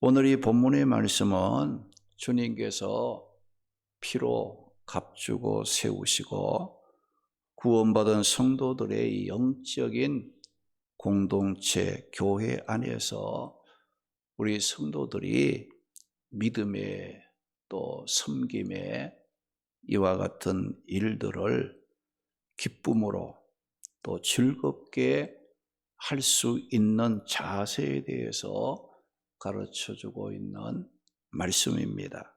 오늘 이 본문의 말씀은 주님께서 피로 값주고 세우시고 구원받은 성도들의 이 영적인 공동체, 교회 안에서 우리 성도들이 믿음에 또 섬김에 이와 같은 일들을 기쁨으로 또 즐겁게 할 수 있는 자세에 대해서 가르쳐 주고 있는 말씀입니다.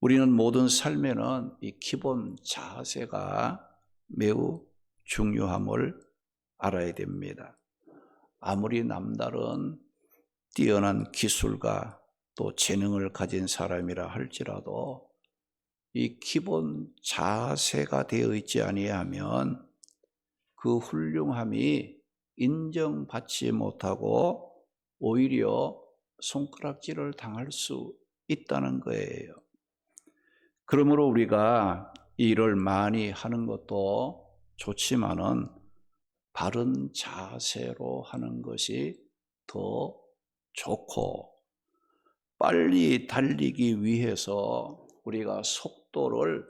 우리는 모든 삶에는 이 기본 자세가 매우 중요함을 알아야 됩니다. 아무리 남다른 뛰어난 기술과 또 재능을 가진 사람이라 할지라도 이 기본 자세가 되어 있지 아니하면 그 훌륭함이 인정받지 못하고 오히려 손가락질을 당할 수 있다는 거예요. 그러므로 우리가 일을 많이 하는 것도 좋지만은 바른 자세로 하는 것이 더 좋고 빨리 달리기 위해서 우리가 속도를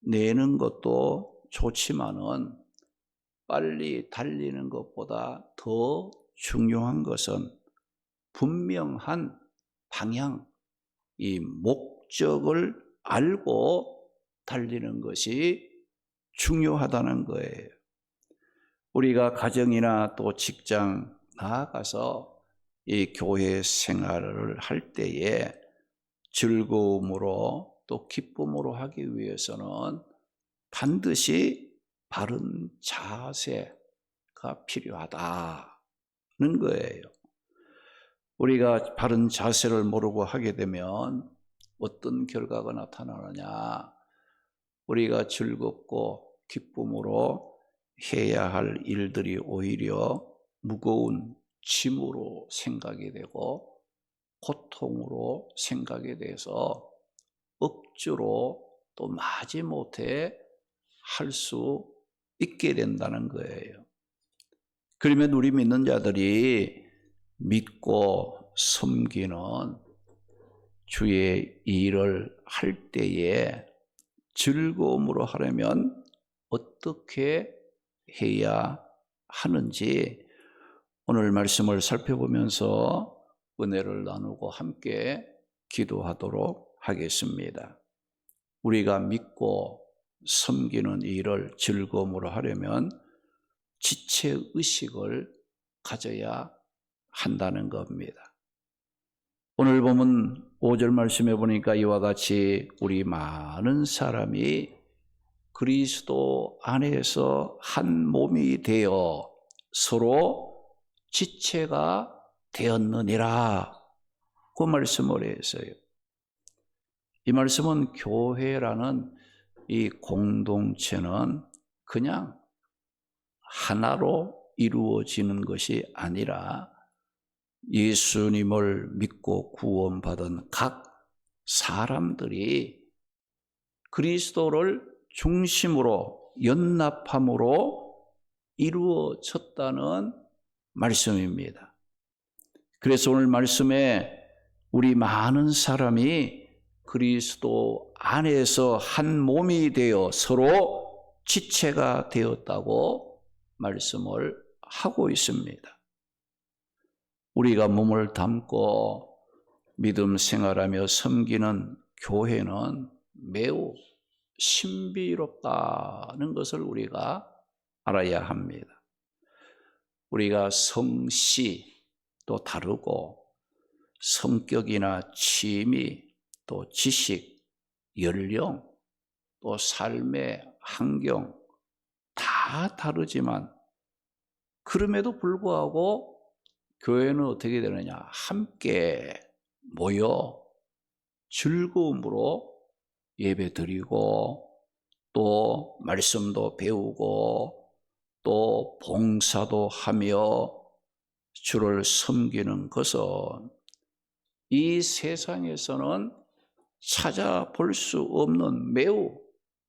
내는 것도 좋지만은 빨리 달리는 것보다 더 중요한 것은 분명한 방향, 이 목적을 알고 달리는 것이 중요하다는 거예요. 우리가 가정이나 또 직장 나아가서 이 교회 생활을 할 때에 즐거움으로 또 기쁨으로 하기 위해서는 반드시 바른 자세가 필요하다는 거예요. 우리가 바른 자세를 모르고 하게 되면 어떤 결과가 나타나느냐? 우리가 즐겁고 기쁨으로 해야 할 일들이 오히려 무거운 짐으로 생각이 되고 고통으로 생각이 돼서 억지로 또 마지못해 할 수 있게 된다는 거예요. 그러면 우리 믿는 자들이 믿고 섬기는 주의 일을 할 때에 즐거움으로 하려면 어떻게 해야 하는지 오늘 말씀을 살펴보면서 은혜를 나누고 함께 기도하도록 하겠습니다. 우리가 믿고 섬기는 일을 즐거움으로 하려면 지체 의식을 가져야 한다는 겁니다. 오늘 보면 5절 말씀해 보니까 이와 같이 우리 많은 사람이 그리스도 안에서 한 몸이 되어 서로 지체가 되었느니라. 그 말씀을 했어요. 이 말씀은 교회라는 이 공동체는 그냥 하나로 이루어지는 것이 아니라 예수님을 믿고 구원받은 각 사람들이 그리스도를 중심으로 연납함으로 이루어졌다는 말씀입니다. 그래서 오늘 말씀에 우리 많은 사람이 그리스도 안에서 한 몸이 되어 서로 지체가 되었다고 말씀을 하고 있습니다. 우리가 몸을 담고 믿음 생활하며 섬기는 교회는 매우 신비롭다는 것을 우리가 알아야 합니다. 우리가 성씨 또 다르고 성격이나 취미 또 지식, 연령 또 삶의 환경 다 다르지만 그럼에도 불구하고 교회는 어떻게 되느냐? 함께 모여 즐거움으로 예배 드리고 또 말씀도 배우고 또 봉사도 하며 주를 섬기는 것은 이 세상에서는 찾아볼 수 없는 매우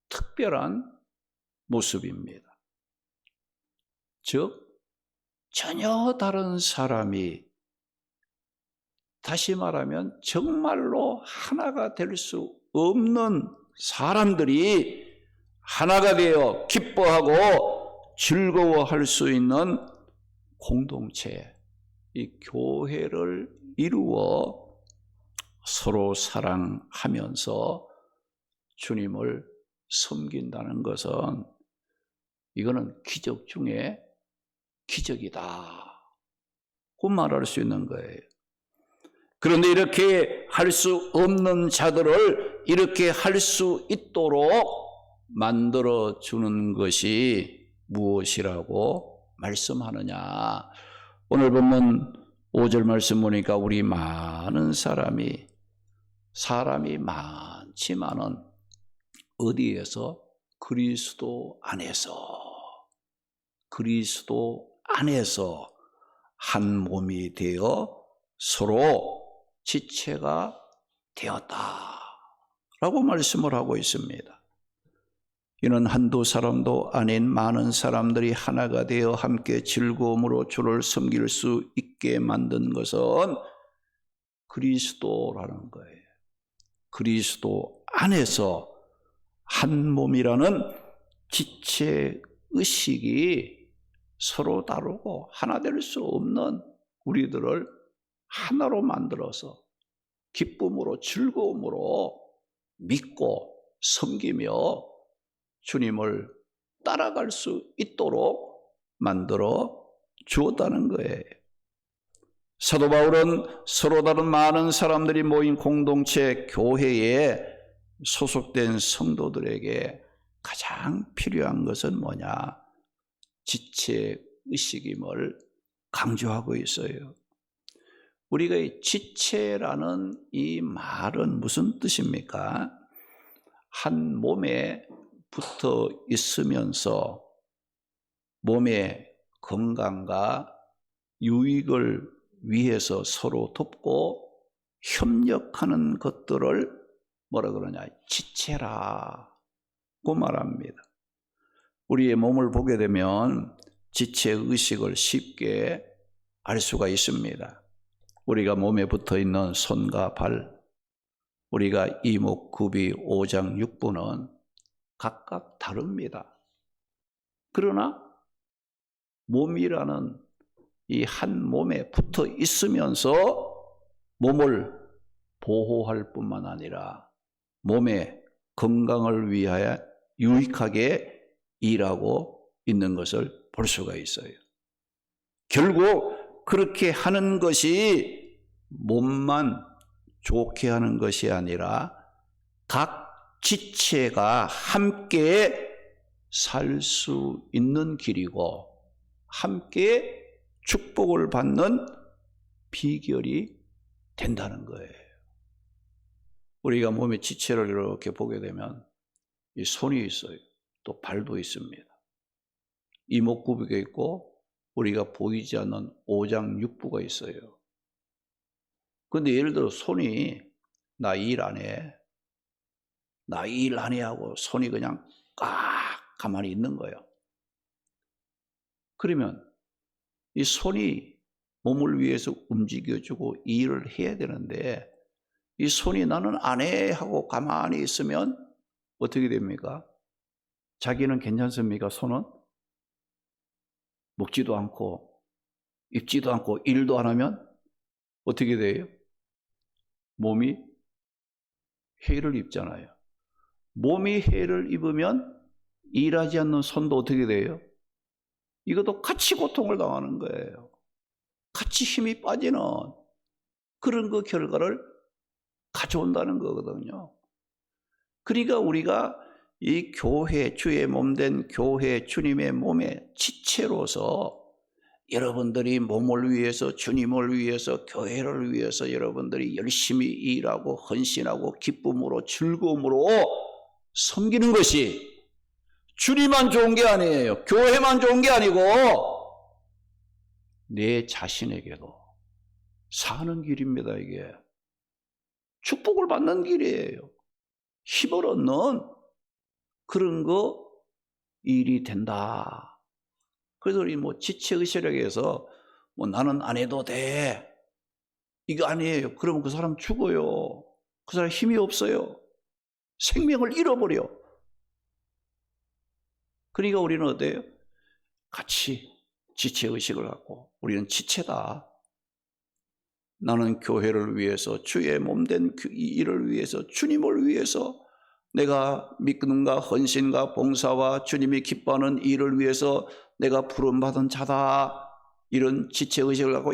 특별한 모습입니다. 즉, 전혀 다른 사람이 다시 말하면 정말로 하나가 될 수 없는 사람들이 하나가 되어 기뻐하고 즐거워할 수 있는 공동체, 이 교회를 이루어 서로 사랑하면서 주님을 섬긴다는 것은 이거는 기적 중에 기적이다. 고 말할 수 있는 거예요. 그런데 이렇게 할 수 없는 자들을 이렇게 할 수 있도록 만들어 주는 것이 무엇이라고 말씀하느냐. 오늘 보면 5절 말씀 보니까 우리 많은 사람이 사람이 많지만은 어디에서 그리스도 안에서 그리스도 안에서 한 몸이 되어 서로 지체가 되었다. 라고 말씀을 하고 있습니다. 이는 한두 사람도 아닌 많은 사람들이 하나가 되어 함께 즐거움으로 주를 섬길 수 있게 만든 것은 그리스도라는 거예요. 그리스도 안에서 한 몸이라는 지체 의식이 서로 다르고 하나 될 수 없는 우리들을 하나로 만들어서 기쁨으로 즐거움으로 믿고 섬기며 주님을 따라갈 수 있도록 만들어 주었다는 거예요. 사도 바울은 서로 다른 많은 사람들이 모인 공동체 교회에 소속된 성도들에게 가장 필요한 것은 뭐냐? 지체 의식임을 강조하고 있어요. 우리가 이 지체라는 이 말은 무슨 뜻입니까? 한 몸에 붙어 있으면서 몸의 건강과 유익을 위해서 서로 돕고 협력하는 것들을 뭐라 그러냐? 지체라고 말합니다. 우리의 몸을 보게 되면 지체 의식을 쉽게 알 수가 있습니다. 우리가 몸에 붙어 있는 손과 발, 우리가 이목, 구비, 오장, 육부는 각각 다릅니다. 그러나 몸이라는 이 한 몸에 붙어 있으면서 몸을 보호할 뿐만 아니라 몸의 건강을 위하여 유익하게 일하고 있는 것을 볼 수가 있어요. 결국 그렇게 하는 것이 몸만 좋게 하는 것이 아니라 각 지체가 함께 살 수 있는 길이고 함께 축복을 받는 비결이 된다는 거예요. 우리가 몸의 지체를 이렇게 보게 되면 이 손이 있어요. 또 발도 있습니다. 이목구비가 있고 우리가 보이지 않는 오장육부가 있어요. 근데 예를 들어 손이 나 일 안 해. 나 일 안 해 하고 손이 그냥 꽉 가만히 있는 거예요. 그러면 이 손이 몸을 위해서 움직여주고 일을 해야 되는데 이 손이 나는 안 해 하고 가만히 있으면 어떻게 됩니까? 자기는 괜찮습니까? 손은? 먹지도 않고 입지도 않고 일도 안 하면 어떻게 돼요? 몸이 해를 입잖아요. 몸이 해를 입으면 일하지 않는 손도 어떻게 돼요? 이것도 같이 고통을 당하는 거예요. 같이 힘이 빠지는 그런 그 결과를 가져온다는 거거든요. 그러니까 우리가 이 교회, 주의 몸 된 교회, 주님의 몸의 지체로서 여러분들이 몸을 위해서, 주님을 위해서, 교회를 위해서 여러분들이 열심히 일하고 헌신하고 기쁨으로 즐거움으로 섬기는 것이 주님만 좋은 게 아니에요. 교회만 좋은 게 아니고 내 자신에게도 사는 길입니다, 이게. 축복을 받는 길이에요. 힘을 얻는 그런 거 일이 된다. 그래서 우리 뭐 지체 의식에서 뭐 나는 안 해도 돼. 이거 아니에요. 그러면 그 사람 죽어요. 그 사람 힘이 없어요. 생명을 잃어버려. 그러니까 우리는 어때요? 같이 지체의식을 갖고 우리는 지체다. 나는 교회를 위해서 주의 몸된 그이 일을 위해서 주님을 위해서 내가 믿음과 헌신과 봉사와 주님이 기뻐하는 일을 위해서 내가 부름받은 자다. 이런 지체의식을 갖고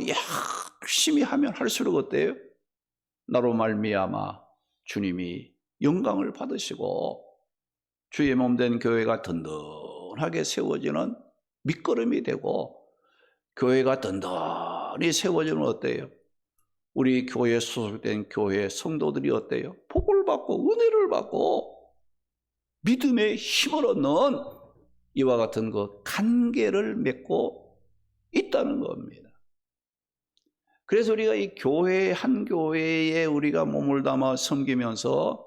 열심히 하면 할수록 어때요? 나로 말미암아 주님이 영광을 받으시고 주의 몸 된 교회가 든든하게 세워지는 밑거름이 되고 교회가 든든히 세워지는 어때요? 우리 교회에 소속된 교회 성도들이 어때요? 복을 받고 은혜를 받고 믿음의 힘을 얻는 이와 같은 그 관계를 맺고 있다는 겁니다. 그래서 우리가 이 교회 한 교회에 우리가 몸을 담아 섬기면서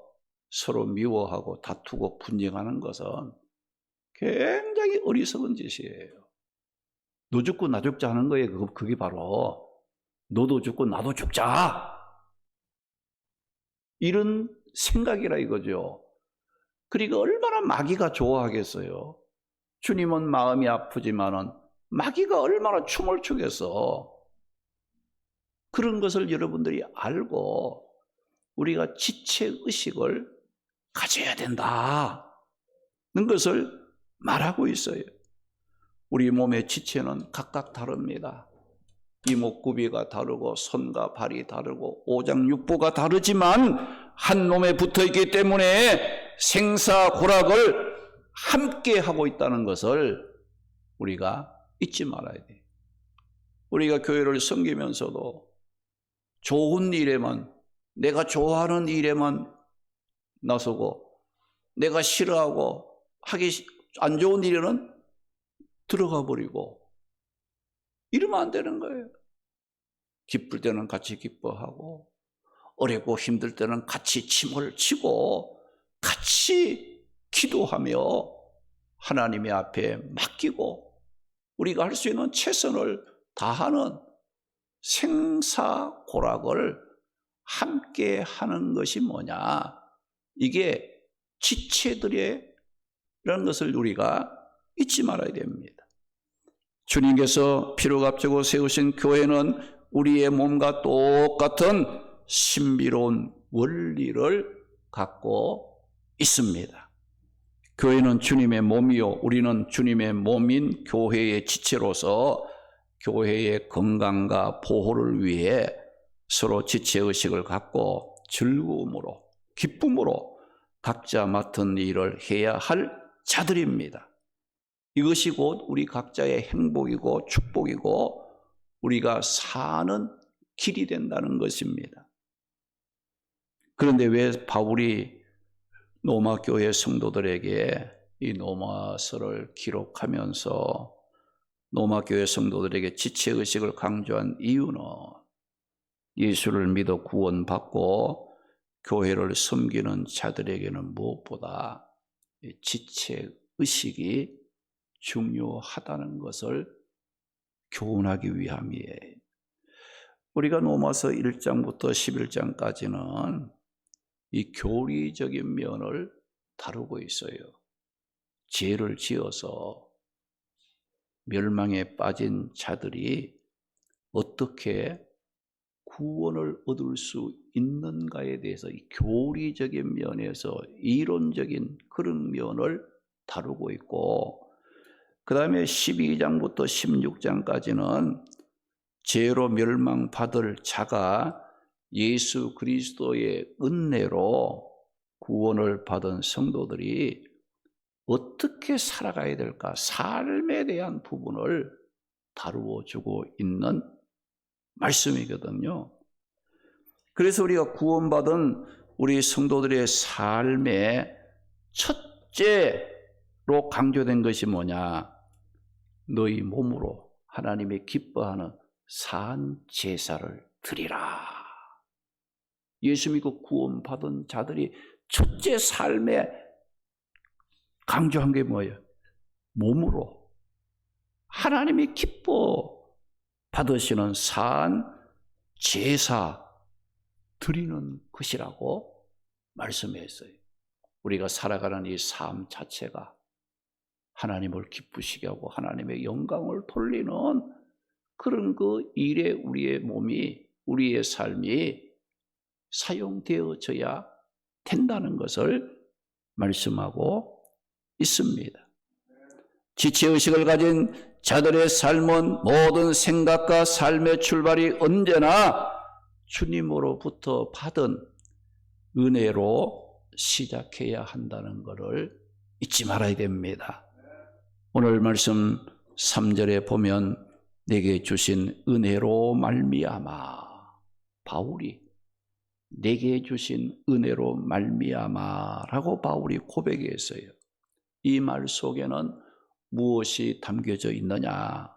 서로 미워하고 다투고 분쟁하는 것은 굉장히 어리석은 짓이에요. 너 죽고 나 죽자 하는 거예요. 그게 바로 너도 죽고 나도 죽자. 이런 생각이라 이거죠. 그러니까 얼마나 마귀가 좋아하겠어요. 주님은 마음이 아프지만은 마귀가 얼마나 춤을 추겠어. 그런 것을 여러분들이 알고 우리가 지체 의식을 가져야 된다는 것을 말하고 있어요. 우리 몸의 지체는 각각 다릅니다. 이목구비가 다르고 손과 발이 다르고 오장육부가 다르지만 한 놈에 붙어 있기 때문에 생사고락을 함께 하고 있다는 것을 우리가 잊지 말아야 돼. 우리가 교회를 섬기면서도 좋은 일에만 내가 좋아하는 일에만 나서고 내가 싫어하고 하기 안 좋은 일에는 들어가 버리고 이러면 안 되는 거예요. 기쁠 때는 같이 기뻐하고 어렵고 힘들 때는 같이 침을 치고 같이 기도하며 하나님의 앞에 맡기고 우리가 할 수 있는 최선을 다하는 생사고락을 함께 하는 것이 뭐냐? 이게 지체들의 라는 것을 우리가 잊지 말아야 됩니다. 주님께서 피로 값주고 세우신 교회는 우리의 몸과 똑같은 신비로운 원리를 갖고 있습니다. 교회는 주님의 몸이요. 우리는 주님의 몸인 교회의 지체로서 교회의 건강과 보호를 위해 서로 지체의식을 갖고 즐거움으로, 기쁨으로 각자 맡은 일을 해야 할 자들입니다. 이것이 곧 우리 각자의 행복이고 축복이고 우리가 사는 길이 된다는 것입니다. 그런데 왜 바울이 로마 교회 성도들에게 이 로마서를 기록하면서 로마 교회 성도들에게 지체 의식을 강조한 이유는 예수를 믿어 구원받고 교회를 섬기는 자들에게는 무엇보다 지체 의식이 중요하다는 것을 교훈하기 위함이에요. 우리가 로마서 1장부터 11장까지는 이 교리적인 면을 다루고 있어요. 죄를 지어서 멸망에 빠진 자들이 어떻게 구원을 얻을 수 있는가에 대해서 이 교리적인 면에서 이론적인 그런 면을 다루고 있고 그 다음에 12장부터 16장까지는 죄로 멸망받을 자가 예수 그리스도의 은혜로 구원을 받은 성도들이 어떻게 살아가야 될까? 삶에 대한 부분을 다루어 주고 있는 말씀이거든요. 그래서 우리가 구원받은 우리 성도들의 삶의 첫째로 강조된 것이 뭐냐? 너희 몸으로 하나님의 기뻐하는 산 제사를 드리라. 예수 믿고 구원받은 자들이 첫째 삶에 강조한 게 뭐예요? 몸으로 하나님이 기뻐 받으시는 산 제사 드리는 것이라고 말씀했어요. 우리가 살아가는 이 삶 자체가 하나님을 기쁘시게 하고 하나님의 영광을 돌리는 그런 그 일에 우리의 몸이, 우리의 삶이 사용되어져야 된다는 것을 말씀하고 있습니다. 지체의식을 가진 자들의 삶은 모든 생각과 삶의 출발이 언제나 주님으로부터 받은 은혜로 시작해야 한다는 것을 잊지 말아야 됩니다. 오늘 말씀 3절에 보면 내게 주신 은혜로 말미암아 바울이 내게 주신 은혜로 말미암아라고 바울이 고백했어요. 이 말 속에는 무엇이 담겨져 있느냐?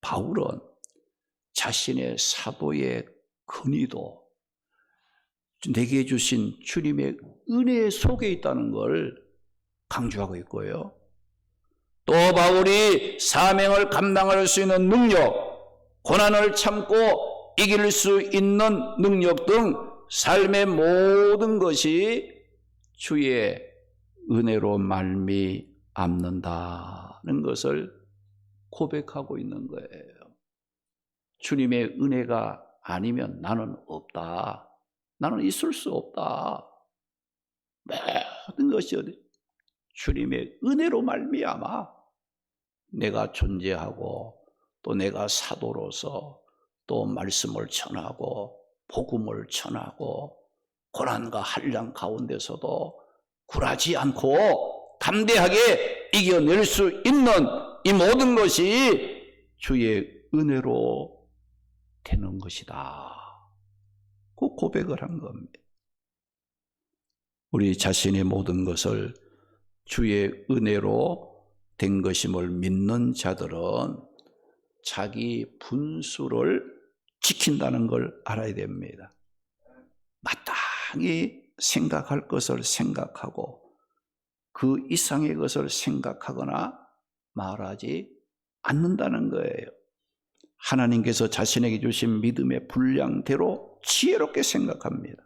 바울은 자신의 사도의 근위도 내게 주신 주님의 은혜 속에 있다는 걸 강조하고 있고요. 또 바울이 사명을 감당할 수 있는 능력, 고난을 참고 이길 수 있는 능력 등 삶의 모든 것이 주의 은혜로 말미암는다는 것을 고백하고 있는 거예요. 주님의 은혜가 아니면 나는 없다. 나는 있을 수 없다. 모든 것이 주님의 은혜로 말미암아 내가 존재하고 또 내가 사도로서 또 말씀을 전하고 복음을 전하고 고난과 한량 가운데서도 굴하지 않고 담대하게 이겨낼 수 있는 이 모든 것이 주의 은혜로 되는 것이다. 그 고백을 한 겁니다. 우리 자신의 모든 것을 주의 은혜로 된 것임을 믿는 자들은 자기 분수를 지킨다는 걸 알아야 됩니다. 마땅히 생각할 것을 생각하고 그 이상의 것을 생각하거나 말하지 않는다는 거예요. 하나님께서 자신에게 주신 믿음의 분량대로 지혜롭게 생각합니다.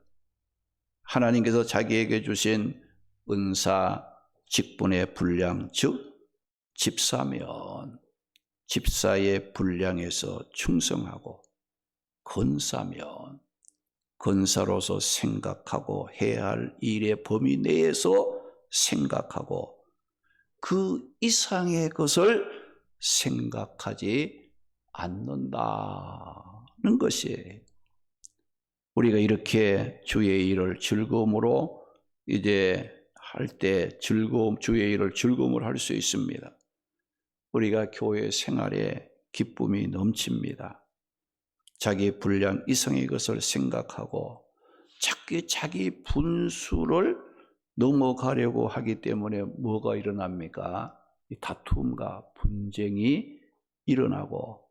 하나님께서 자기에게 주신 은사, 직분의 분량, 즉 집사면 집사의 분량에서 충성하고 건사면 건사로서 생각하고 해야 할 일의 범위 내에서 생각하고 그 이상의 것을 생각하지 않는다는 것이에요. 우리가 이렇게 주의 일을 즐거움으로 이제 할 때 즐거움, 주의 일을 즐거움을 할 수 있습니다. 우리가 교회 생활에 기쁨이 넘칩니다. 자기 분량 이상의 것을 생각하고 자기 자기 분수를 넘어가려고 하기 때문에 뭐가 일어납니까? 다툼과 분쟁이 일어나고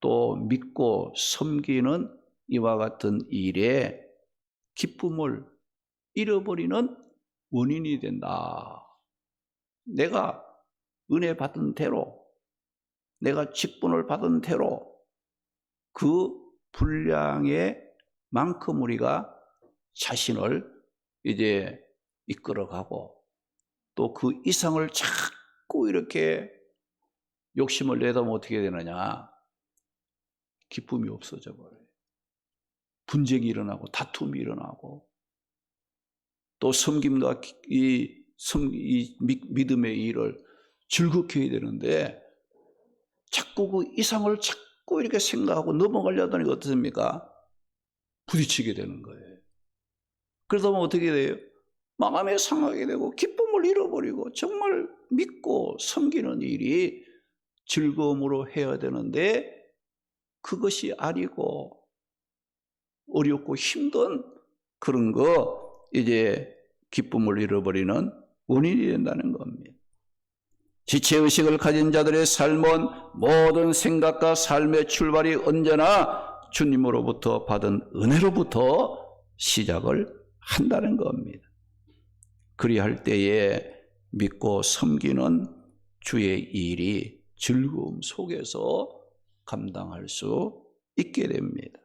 또 믿고 섬기는 이와 같은 일에 기쁨을 잃어버리는 원인이 된다. 내가 은혜 받은 대로, 내가 직분을 받은 대로 그 분량의 만큼 우리가 자신을 이제 이끌어가고 또 그 이상을 자꾸 이렇게 욕심을 내다면 어떻게 되느냐? 기쁨이 없어져 버려요. 분쟁이 일어나고 다툼이 일어나고 또 섬김과 이, 섬, 이 믿음의 일을 즐겁게 해야 되는데 자꾸 그 이상을 자꾸 이렇게 생각하고 넘어가려다니 어떻습니까? 부딪히게 되는 거예요. 그러다 보면 어떻게 돼요? 마음에 상하게 되고 기쁨을 잃어버리고 정말 믿고 섬기는 일이 즐거움으로 해야 되는데 그것이 아니고 어렵고 힘든 그런 거 이제 기쁨을 잃어버리는 원인이 된다는 겁니다. 지체의식을 가진 자들의 삶은 모든 생각과 삶의 출발이 언제나 주님으로부터 받은 은혜로부터 시작을 한다는 겁니다. 그리할 때에 믿고 섬기는 주의 일이 즐거움 속에서 감당할 수 있게 됩니다.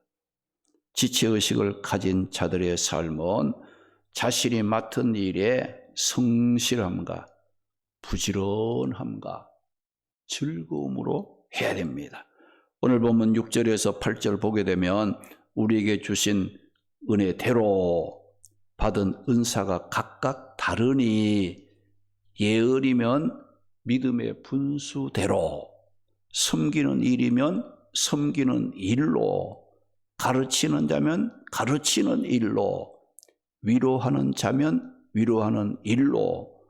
지체의식을 가진 자들의 삶은 자신이 맡은 일에 성실함과 부지런함과 즐거움으로 해야 됩니다. 오늘 보면 6절에서 8절 보게 되면 우리에게 주신 은혜대로 받은 은사가 각각 다르니 예언이면 믿음의 분수대로 섬기는 일이면 섬기는 일로 가르치는 자면 가르치는 일로 위로하는 자면 위로하는 일로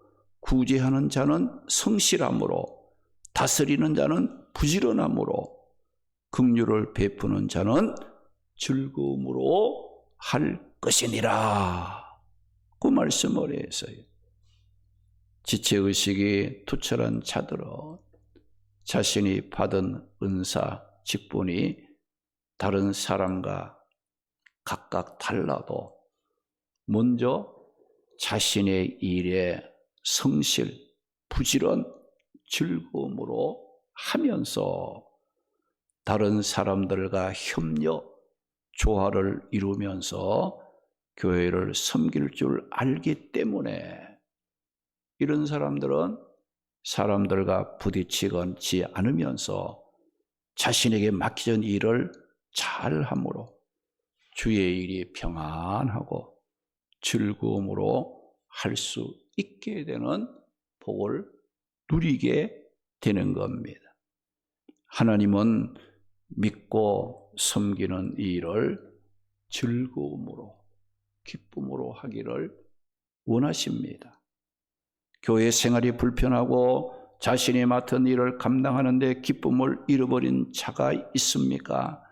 구제하는 자는 성실함으로 다스리는 자는 부지런함으로 긍휼을 베푸는 자는 즐거움으로 할 것이니라. 그 말씀을 했어요. 지체의식이 투철한 자들은 자신이 받은 은사, 직분이 다른 사람과 각각 달라도 먼저 자신의 일에 성실, 부지런, 즐거움으로 하면서 다른 사람들과 협력, 조화를 이루면서 교회를 섬길 줄 알기 때문에 이런 사람들은 사람들과 부딪히건지 않으면서 자신에게 맡겨진 일을 잘 함으로 주의 일이 평안하고 즐거움으로 할 수 있게 되는 복을 누리게 되는 겁니다. 하나님은 믿고 섬기는 일을 즐거움으로 기쁨으로 하기를 원하십니다. 교회 생활이 불편하고 자신이 맡은 일을 감당하는데 기쁨을 잃어버린 자가 있습니까?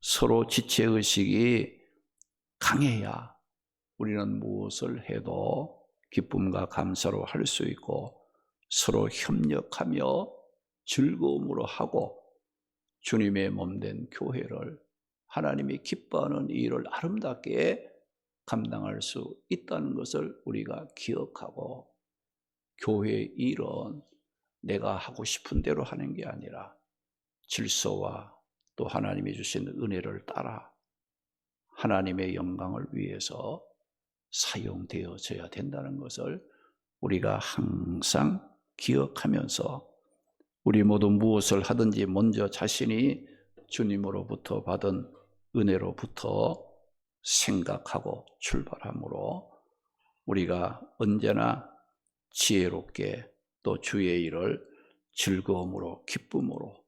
서로 지체의식이 강해야 우리는 무엇을 해도 기쁨과 감사로 할 수 있고 서로 협력하며 즐거움으로 하고 주님의 몸된 교회를 하나님이 기뻐하는 일을 아름답게 감당할 수 있다는 것을 우리가 기억하고 교회의 일은 내가 하고 싶은 대로 하는 게 아니라 질서와 또 하나님이 주신 은혜를 따라 하나님의 영광을 위해서 사용되어져야 된다는 것을 우리가 항상 기억하면서 우리 모두 무엇을 하든지 먼저 자신이 주님으로부터 받은 은혜로부터 생각하고 출발하므로 우리가 언제나 지혜롭게 또 주의 일을 즐거움으로 기쁨으로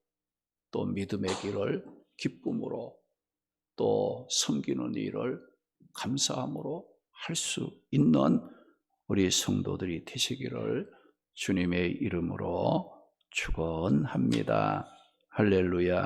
또 믿음의 길을 기쁨으로 또 섬기는 일을 감사함으로 할 수 있는 우리 성도들이 되시기를 주님의 이름으로 축원합니다. 할렐루야.